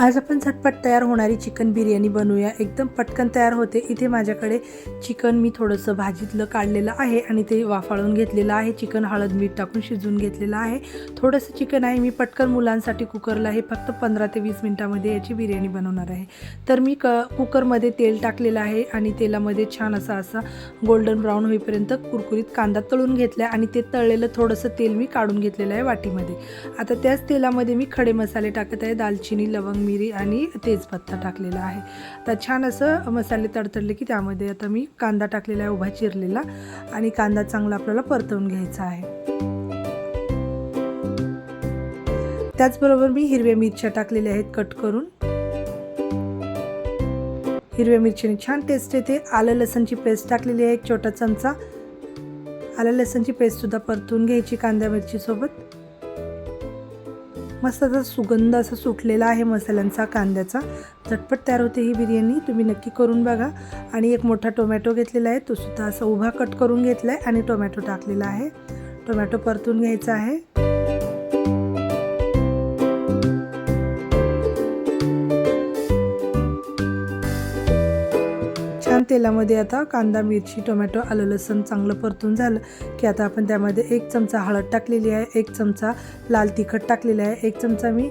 आज आपण झटपट तयार होणारी चिकन बिर्याणी बनवूया. एकदम पटकन तयार होते. इथे माझ्याकडे चिकन मी थोडंसं भाजीतलं काढलेलं आहे आणि ते वाफाळून घेतलेलं आहे. चिकन हळद मीठ टाकून शिजवून घेतलेलं आहे. थोडंसं चिकन आहे. मी पटकन मुलांसाठी कुकरला हे फक्त पंधरा ते वीस मिनटामध्ये याची बिर्याणी बनवणार आहे. तर मी क कुकरमध्ये तेल टाकलेलं आहे आणि तेलामध्ये छान असा असा गोल्डन ब्राऊन होईपर्यंत कुरकुरीत कांदा तळून घेतला आणि ते तळलेलं थोडंसं तेल मी काढून घेतलेलं आहे वाटीमध्ये. आता त्याच तेलामध्ये मी खडे मसाले टाकत आहे. दालचिनी लवंग मिरी आणि तेजपत्ता टाकलेला आहे. तर छान असं मसाले तडतडले की त्यामध्ये आता मी कांदा टाकलेला आहे उभा चिरलेला आणि कांदा चांगला आपल्याला परतवून घ्यायचा आहे. त्याचबरोबर मी हिरव्या मिरच्या टाकलेल्या आहेत कट करून. हिरव्या मिरच्याने छान टेस्ट येते. आलं लसणची पेस्ट टाकलेली आहे एक छोटा चमचा. आलं लसणची पेस्टसुद्धा परतून घ्यायची कांदा मिरचीसोबत. मस्त असा सुगंध असा सुटलेला आहे मसाल्यांचा कांद्याचा. झटपट तयार होते ही बिर्याणी तुम्ही नक्की करून बघा. आणि एक मोठा टोमॅटो घेतलेला आहे तो सुद्धा असा उभा कट करून घेतला आहे आणि टोमॅटो टाकलेला आहे. टोमॅटो परतून घ्यायचा आहे. छान तेलामध्ये आता कांदा मिरची टोमॅटो आलं लसण चांगलं परतून झालं की आता आपण त्यामध्ये एक चमचा हळद टाकलेली आहे एक चमचा लाल तिखट टाकलेला आहे एक चमचा मी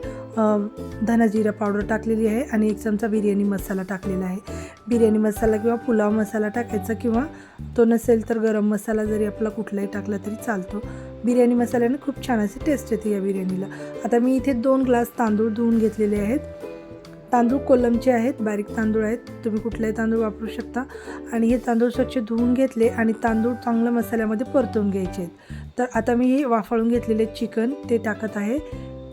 धनाजिरा पावडर टाकलेली आहे आणि एक चमचा बिर्याणी मसाला टाकलेला आहे. बिर्याणी मसाला किंवा पुलाव मसाला टाकायचा किंवा तो नसेल तर गरम मसाला जरी आपला कुठलाही टाकला तरी चालतो. बिर्याणी मसाल्याने खूप छान अशी टेस्ट येते या बिर्याणीला. आता मी इथे दोन ग्लास तांदूळ धुवून घेतलेले आहेत. तांदूळ कोलमचे आहेत बारीक तांदूळ आहेत. तुम्ही कुठलाही तांदूळ वापरू शकता. आणि हे तांदूळ स्वच्छ धुवून घेतले आणि तांदूळ चांगलं मसाल्यामध्ये परतवून घ्यायचे आहेत. तर आता मी हे वाफाळून घेतलेले चिकन ते टाकत आहे.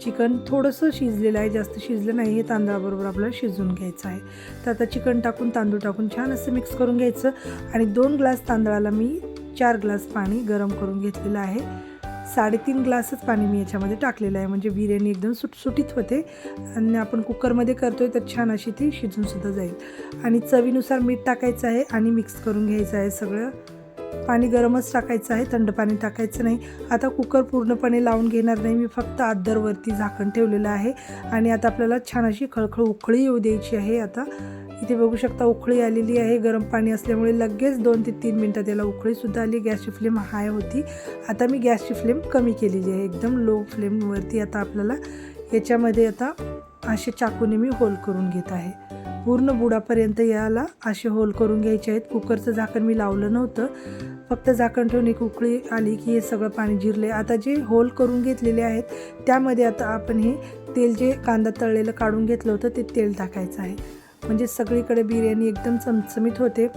चिकन थोडंसं शिजलेलं आहे जास्त शिजलं नाही. हे तांदळाबरोबर आपल्याला शिजवून घ्यायचं आहे. तर आता चिकन टाकून तांदूळ टाकून छान असं मिक्स करून घ्यायचं. आणि दोन ग्लास तांदळाला मी चार ग्लास पाणी गरम करून घेतलेलं आहे. साडेतीन ग्लासच पाणी मी याच्यामध्ये टाकलेलं आहे. म्हणजे बिर्याणी एकदम सुटसुटीत होते. आणि आपण कुकरमध्ये करतोय तर छान अशी ती शिजूनसुद्धा जाईल. आणि चवीनुसार मीठ टाकायचं आहे आणि मिक्स करून घ्यायचं आहे सगळं. पाणी गरमच टाकायचं आहे. थंड पाणी टाकायचं नाही. आता कुकर पूर्णपणे लावून घेणार नाही. मी फक्त आदरवरती झाकण ठेवलेलं आहे. आणि आता आपल्याला छान अशी खळखळ उकळी येऊ द्यायची आहे. आता इथे बघू शकता उकळी आलेली आहे. गरम पाणी असल्यामुळे लगेच दोन ते तीन मिनटात याला उकळीसुद्धा आली. गॅसची फ्लेम हाय होती. आता मी गॅसची फ्लेम कमी केलेली आहे. एकदम लो फ्लेमवरती आता आपल्याला याच्यामध्ये आता असे चाकूने मी होल करून घेत आहे. पूर्ण बुडापर्यंत याला असे होल करून घ्यायचे आहेत. कुकरचं झाकण मी लावलं नव्हतं. फक्त झाकण ठेवून एक उकळी आली की हे सगळं पाणी जिरले आता जे होल करून घेतलेले आहेत त्यामध्ये आता आपण हे तेल जे कांदा तळलेलं काढून घेतलं होतं ते तेल टाकायचं आहे. म्हणजे सगळीकडे बिर्याणी एकदम चमचमीत होते.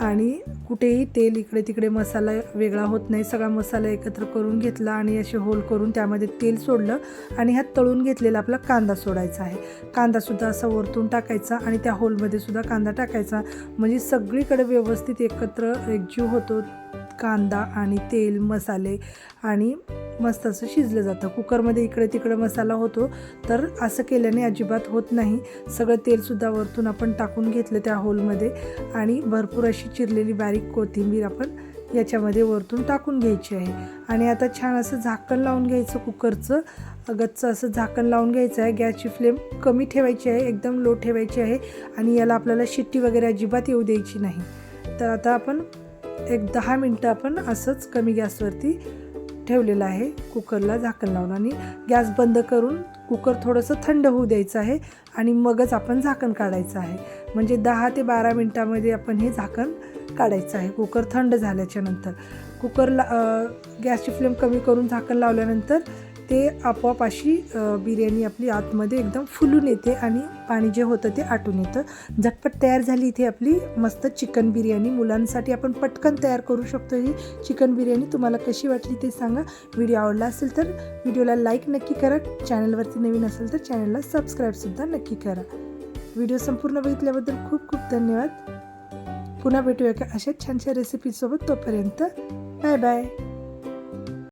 आणि कुठेही तेल इकडे तिकडे मसाला वेगळा होत नाही. सगळा मसाला एकत्र करून घेतला आणि असे होल करून त्यामध्ये तेल सोडलं आणि ह्यात तळून घेतलेला आपला कांदा सोडायचा आहे. कांदासुद्धा असा वरतून टाकायचा आणि त्या होलमध्ये सुद्धा कांदा टाकायचा. म्हणजे सगळीकडे व्यवस्थित एकत्र एकजीव होतो. कांदा आणि तेल मसाले आणि मस्त असं शिजलं जातं. कुकरमध्ये इकडे तिकडे मसाला होतो तर असं केल्याने अजिबात होत नाही. सगळं तेलसुद्धा वरतून आपण टाकून घेतलं त्या होलमध्ये आणि भरपूर अशी चिरलेली बारीक कोथिंबीर आपण याच्यामध्ये वरतून टाकून घ्यायची आहे. आणि आता छान असं झाकण लावून घ्यायचं कुकरचं. गच्चं असं झाकण लावून घ्यायचं आहे. गॅसची फ्लेम कमी ठेवायची आहे एकदम लो ठेवायची आहे. आणि याला आपल्याला शिट्टी वगैरे अजिबात येऊ द्यायची नाही. तर आता आपण एक दहा मिनटं आपण असंच कमी गॅसवरती ठेवलेलं आहे. कुकरला झाकण लावून आणि गॅस बंद करून कुकर थोडंसं थंड होऊ द्यायचं आहे आणि मगच आपण झाकण काढायचं आहे. म्हणजे दहा ते बारा मिनटामध्ये आपण हे झाकण काढायचं आहे. कुकर थंड झाल्याच्यानंतर. कुकरला गॅसची फ्लेम कमी करून झाकण लावल्यानंतर ते आपोआप अशी बिर्याणी आपली आतमध्ये एकदम फुलून येते आणि पाणी जे होतं ते आटून येतं. झटपट तयार झाली इथे आपली मस्त चिकन बिर्याणी. मुलांसाठी आपण पटकन तयार करू शकतो ही चिकन बिर्याणी. तुम्हाला कशी वाटली ते सांगा. व्हिडिओ आवडला असेल तर व्हिडिओला लाईक नक्की करा. चॅनलवरती नवीन असेल तर चॅनलला सबस्क्राईबसुद्धा नक्की करा. व्हिडिओ संपूर्ण बघितल्याबद्दल खूप खूप धन्यवाद. पुन्हा भेटूया का अशाच छानशा रेसिपीसोबत तोपर्यंत. Bye bye.